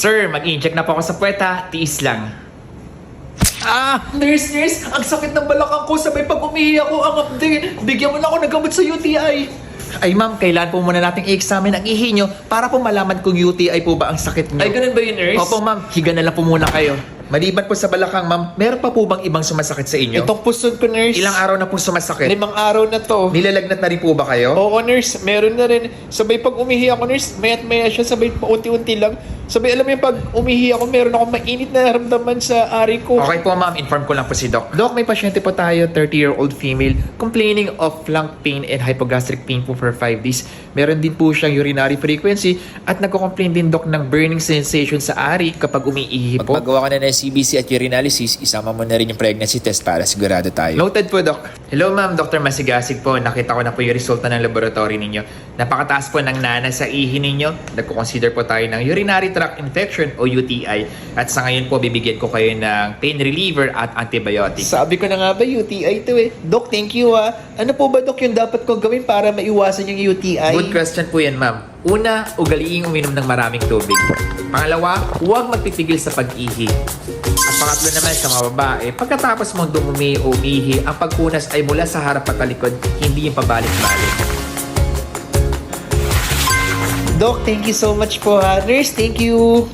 Sir, mag-inject na po ako sa puweta. Tiis lang. Ah, nurse, nurse, ang sakit ng balakang ko. Sabay pag umihi ako, ang abdi. Bigyan mo na ako ng gamot sa UTI. Ay ma'am, kailan po muna nating i-examine ang ihi nyo para po malaman kung UTI po ba ang sakit nyo. Ay, ganun ba yun, nurse? Opo ma'am, higa na lang po muna kayo. Maliban po sa balakang ma'am, meron pa po bang ibang sumasakit sa inyo? Itong puson ko, nurse. Ilang araw na po sumasakit? Limang araw na to. Nilalagnat na rin po ba kayo? Oo, nurse. Meron na rin. Sabay pag umihi ako, nurse, mayat maya siya, sabay paunti-unti lang. Sabay, alam mo yung pag umihi ako, meron akong mainit na naramdaman sa ari ko. Okay po ma'am, inform ko lang po si Doc. Doc, may pasyente po tayo, 30-year-old female, complaining of flank pain and hypogastric pain po for 5 days. Meron din po siyang urinary frequency at nagko-complain din Doc ng burning sensation sa ari kapag umiihi po. Pagpagawa ka na ng CBC at urinalysis, isama mo na rin yung pregnancy test para sigurado tayo. Noted po, Doc. Hello, ma'am. Dr. Masigasig po. Nakita ko na po yung resulta ng laboratory ninyo. Napakataas po ng nana sa ihi ninyo. Nagko-consider po tayo ng urinary tract infection o UTI. At sa ngayon po, bibigyan ko kayo ng pain reliever at antibiotic. Sabi ko na nga ba, UTI to eh. Doc, thank you ah. Ano po ba, Doc, yung dapat kong gawin para maiwasan yung UTI? Good question po yan, ma'am. Una, ugaliing uminom ng maraming tubig. Pangalawa, huwag magpipigil sa pag-ihi. At pangatlo naman sa mga babae, pagkatapos mong dumumi o umihi, ang pagkunas ay mula sa harap at talikod, hindi yung pabalik-balik. Doc, thank you so much po ha. Nurse, thank you.